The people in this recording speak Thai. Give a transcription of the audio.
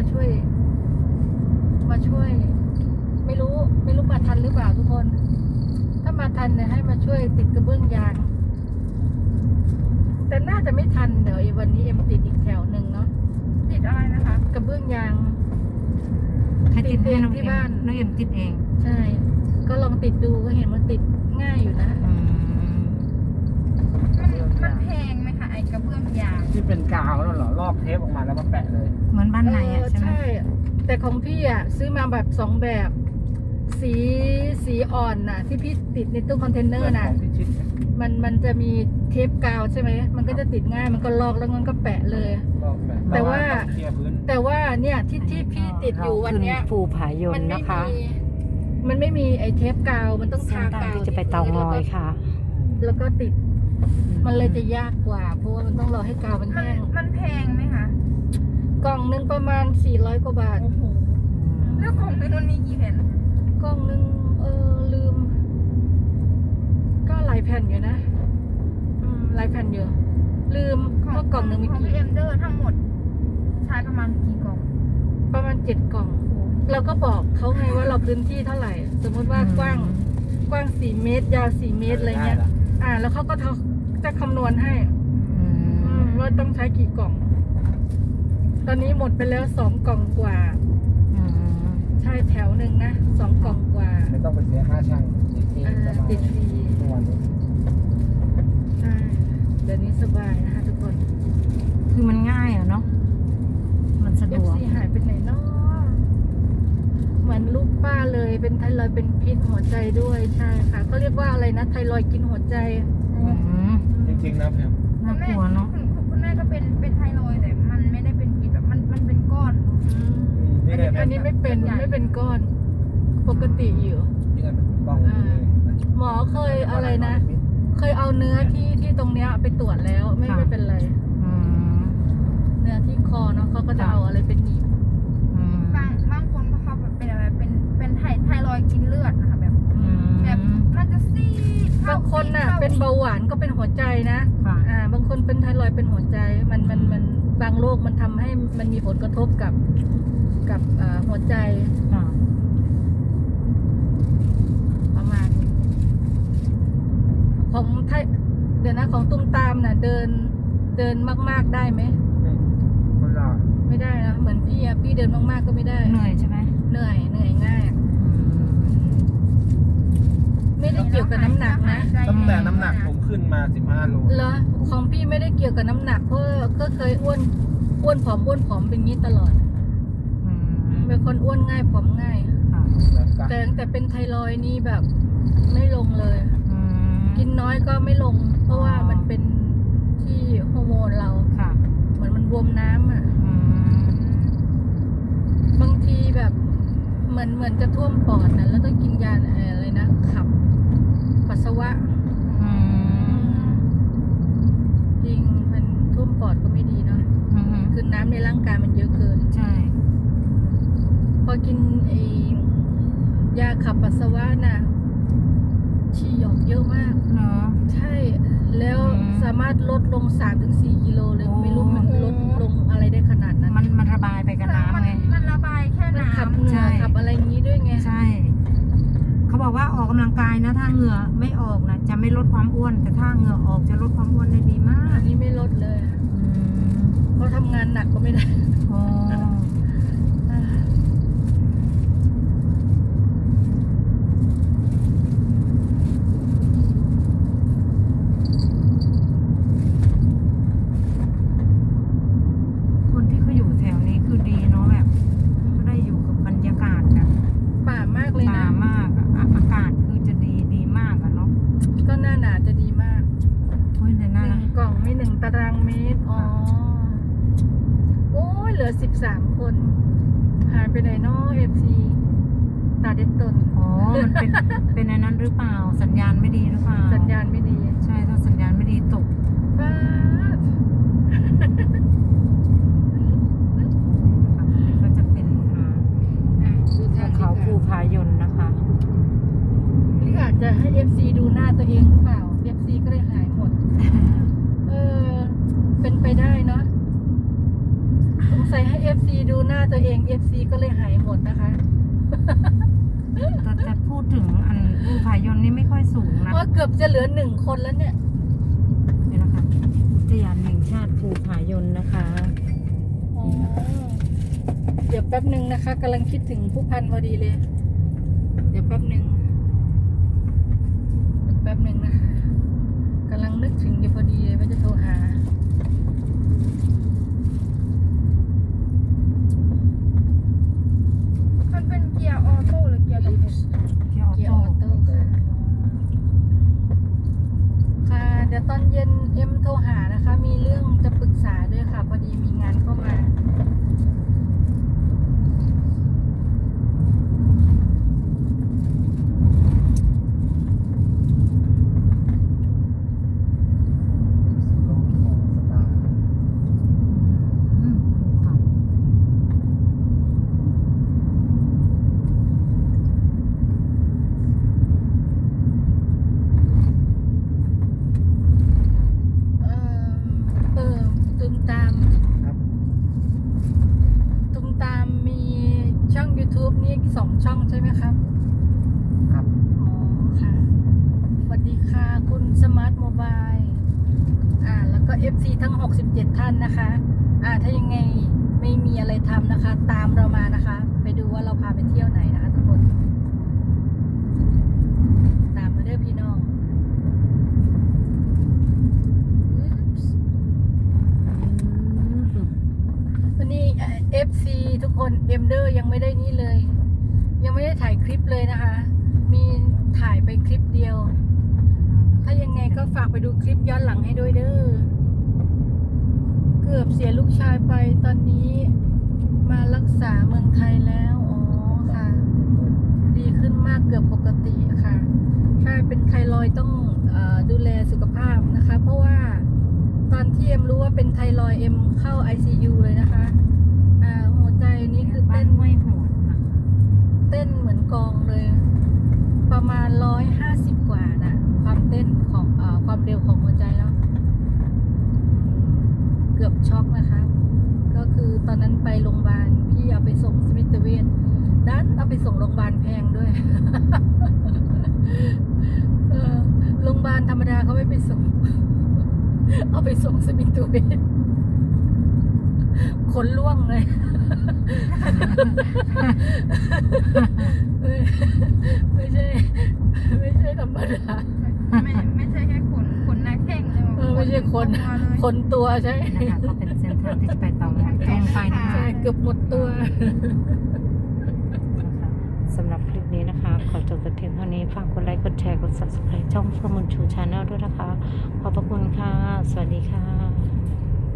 มาช่วย มาช่วย ไม่รู้ ไม่รู้มาทันหรือเปล่าทุกคน ถ้ามาทันเนี่ยให้มาช่วยติดกระเบื้องยางแต่น่าจะไม่ทันเดี๋ยววันนี้เอ็มติดอีกแถวหนึ่งเนาะติดอะไรนะคะ กระเบื้องยางให้ติดให้น้องที่เอ็มบ้านน้องเอ็มติดเอง ใช่ ก็ลองติดดูก็เห็นมันติดง่ายอยู่นะอืมมันมันแพง ยาง ที่เป็นกาวแล้วเหรอลอกเทปออกมาแล้วมาแปะเลย เหมือนบ้านในอะเออใช่ไหมใช่แต่ของพี่อะ ซื้อมาแบบสองแบบ สีสีอ่อนน่ะ ที่พี่ติดในตู้คอนเทนเนอร์น่ะ ของพิชิตเนี่ยมันมันจะมีเทปกาวใช่ไหม มันก็จะติดง่ายมันก็ลอกแล้วมันก็แปะเลย ลอกแปะแต่ว่า เคลียร์พื้นแต่ว่าเนี่ยที่ที่พี่ติดอยู่วันเนี้ยเราขึ้ภูผายนมันไม่นะคะมีมันไม่มีไอ้เทปกาวมันต้องเส้นทาทางกาวที่จะไปเตางอยค่ะ แล้วก็ติด มันเลยจะยากกว่า เพราะว่ามันต้องรอให้กาวมันมันแห้งมันแพงไหมคะกล่องหนึงประมาณ 400 กว่าบาทโอ้โหแล้วของนึงมันมีกี่แผ่นกล่องหนึงเออลืม ก็หลายแผ่นอยู่นะ อืมหลายแผ่นอยู่ ลืมของว่ากล่องหนึงมีของกี่พี่เอ็มเดอร์ทั้งหมด ใช้ประมาณกี่กล่องประมาณเจ็ดกล่อง เราก็บอกเขาไงว่าเราพื้นที่เท่าไหร่ สมมติว่ากว้างกว้างสี่เมตร ยาวสี่เมตรอะไรเงี้ยด้ละ อ่า แล้วเขาก็จะคำนวณให้ อือืมมว่าต้องใช้กี่กล่อง ตอนนี้หมดไปแล้วสองกล่องกว่า อืมใช่แถวหนึ่งนะสองกล่องกว่าไม่ต้องไปเสียค่าช่างติดเองเออสบายติดฟรีทุกวันนี้ใช่เดี๋ยวนี้สบายนะคะทุกคนคือมันง่ายอะเนาะ มันสะเอดฟวกซีหายไปไหนเนาะเหมื อนลูกป้าเลยเป็นไทรอยด์เป็นพิษหัวใจด้วยใช่ค่ะเขาเรียกว่าอะไรนะไทรอยด์กินหัวใจอืมจริงๆนะพี่น่ากลัวเนาะคุณคุณแม่ก็เป็นเป็นไทรอยด์แต่มันไม่ได้เป็นพิษแบบมันมันเป็นก้อนอืมนี่อันเนี่นี้ยอันนี้ไม่เป็นไม่เป็นก้อน ปกติอยู่นี่กันเป็นป้องอ่าหมอเคยอะไรนะ เคยเอาเนื้อที่ที่ตรงเนี้ยไปตรวจแล้วไม่ค่ะไม่เป็นไรอืมเนื้อที่คอเนาะเขาก็จะค่ะเอาอะไรเป็นหนีบ กินเลือดนะคะแบบอืม แบบมันจะซีดเข้บางคนน่ะ ซีดข้เป็นเบาหวานก็เป็นหัวใจนะ ค่ะ อ่า บางคนเป็นไทรอยด์เป็นหัวใจ มันมันมันบางโรคมันทำให้มันมีผลกระทบกับกับอ่าหัวใจค่ะประมาณนี้ของไทยเดี๋ยวนะของตุ้มตามน่ะ เดินเดินมากๆได้ไหม คนละไม่ได้นะเหมือนพี่อะพี่เดินมากๆก็ไม่ได้ เหนื่อยใช่ไหม เหนื่อยเหนื่อยง่ายไม่ได้เกี่ยวกับน้ำหนักนะตั้งแต่น้ำหนักผมขึ้นมา 15 โล เหรอของพี่ไม่ได้เกี่ยวกับน้ำหนักเพราะก็เคยอ้วนอ้วนผอมอ้วนผอมเป็นงี้ตลอดอืมเป็นคนอ้วนง่ายผอมง่าย ค่ะแต่ตั้งแต่เป็นไทรอยด์นี่แบบไม่ลงเลย อืมกินน้อยก็ไม่ลง เพราะว่ามันเป็นที่ฮอร์โมนเรา ค่ะเหมือนมันบวมน้ำอะ อืมบางทีแบบเหมือนเหมือนจะท่วมปอดนะแล้วต้องกินยาเอ่ออะไรนะขับ ปัสสาวะ อืม จริงมันท่วมปอดก็ไม่ดีเนาะ อืม คือน้ำในร่างกายมันเยอะเกิน ใช่ พอกินไอ้ยาขับ ปัสสาวะน่ะฉี่ออกเยอะมากเนาะใช่แล้วอืม สามารถลดลง 3-4กิโลเลยโอ้ไม่รู้มันลดลงอะไรได้ขนาดนั้นมันมันระบายไปกับมันน้ำไง มันระบายแค่มันขับน้ำเหงื่ใช่ อขับอะไรอย่างนี้ด้วยไง ใช่ เขาบอกว่าออกกำลังกายนะ ถ้าเหงื่อไม่ออกนะจะไม่ลดความอ้วน แต่ถ้าเหงื่อออกจะลดความอ้วนได้ดีมากอันนี้ไม่ลดเลยอืมเพราะทำงานหนักก็ไม่ได้ โอ้ คนที่เขาอยู่แถวนี้คือดีเนาะแบบก็ได้อยู่กับบรรยากาศแบบ ป่ามากเลย ป่า นะ มากอะอะอากาศคือจะดีดีมากอะเนาะ ก็หน้าหนาจะดีมากโอ้ยแต่หน่านึ่งกล่องไม่หนึ่งตารางเมตร อ๋อ โอ้ยเหลือสิบสามคน หายไปไหนเนาะเอฟซีตาเด็ดตน อ๋อ มันเป็น เป็นอันนั้นหรือเปล่า สัญญาณไม่ดีหรือเปล่าสัญญาณไม่ดีใช่ ถ้าสัญญาณไม่ดีตก ป้าดนะคะนี่ก็จะเป็นอ่าอะดูภูทางเขาดีกภูว่าพายนนะคะ หรืออาจจะให้เอฟซีดูหน้าตัวเองหรือเปล่าเอฟซีก็เลยหายหมด เออ เป็นไปได้เนาะสง สัยให้ FC ดูหน้า ตัวเอง FC ก็เลยหายหมดนะคะ แต่แต่พูดถึงอันภูผายนนี่ไม่ค่อยสูงนะเพราะเกือบจะเหลือหนึ่งคนแล้วเนี่ยนี่นะคะอุทยานแห่งชาติภูผายนนะคะอ๋อเดี๋ยวแป๊บหนึ่งนะคะกำลังคิดถึงผู้พันพอดีเลย เดี๋ยวแป๊บหนึ่งเดี๋ยวแป๊บหนึ่งนะคะกำลังนึกถึงอยู่พอดีเลยว่าจะโทรหา มันเป็นเกียร์ออโต้หรือเกียร์ระบบ เกียร์ออ เกียร์ โต้ ออโต้ค่ะ ค่ะ เดี๋ ยวตอนเย็นเอ็มโทรหานะคะ มีเรื่องจะปรึกษาด้วยค่ะ พอดีมีงานเข้ามา โลกของสตาร์ อืมภูเขา เออเออตุมตาม ครับ ตุมตามมี ช่อง YouTube นี่สองช่องใช่ไหมครับ ครับ อ๋อ ค่ะ สวัสดีค่ะ คุณสมาร์ทโมบายอ่า แล้วก็ FC ทั้ง 67 ท่านนะคะ อ่า ถ้ายังไงไม่มีอะไรทำนะคะ ตามเรามานะคะ ไปดูว่าเราพาไปเที่ยวไหนนะคะทุกคน ตามมาเด้อพี่น้อง Oops อืมปึ๊บ วันนี้เอฟซี ทุกคนเอ็มเดอร์ยังไม่ได้นี่เลย ยังไม่ได้ถ่ายคลิปเลยนะคะ มีถ่ายไปคลิปเดียว ถ้ายังไงก็ฝากไปดูคลิปย้อนหลังให้ด้วยเด้อเกือบเสียลูกชายไปตอนนี้มารักษาเมืองไทยแล้วอ๋อค่ะ ดีขึ้นมากเกือบปกติค่ะใช่เป็นไทรอยต้องอดูแลสุขภาพนะคะ เพราะว่าตอนที่เอ็มรู้ว่าเป็นไทรอยเอ็มเข้า ICU เลยนะคะ อ่าหัวใจนี่คือบ้าเต้นนห้วยโหดนะเต้นเหมือนกองเลย ประมาณร้อยห้าสิบกว่านะความเต้นของเออความเร็วของหัวใจเนาะอืมเกือบช็อกนะคะ ก็คือตอนนั้นไปโรงพยาบาลพี่เอาไปส่งสมิตเวชดันเอาไปส่งโรงพยาบาลแพงด้วยเออโรงพยาบาลธรรมดาเขาไม่ไปส่ง เอาไปส่งสมิตเวช ขนล่วงเลยไม่ไม่ใช่ ไม่ใช่ธรรมดาไม่ไม่ใช่แค่ขนขนหน้าแข้งเลยเออไม่ใช่คนมาเลยขนตัวใช่นะคะก็เป็นเส้นทางที่จะไปต่อมอนตรงไปนะคะใช่เกือบหมดตัวนะคะสำหรับคลิปนี้นะคะ ขอจบแต่เพียงเท่านี้ฝากกดไลค์กดแชร์กด subscribe ช่องเพื่อมุนชูชาแนลด้วยนะคะ ขอบพระคุณค่ะ สวัสดีค่ะ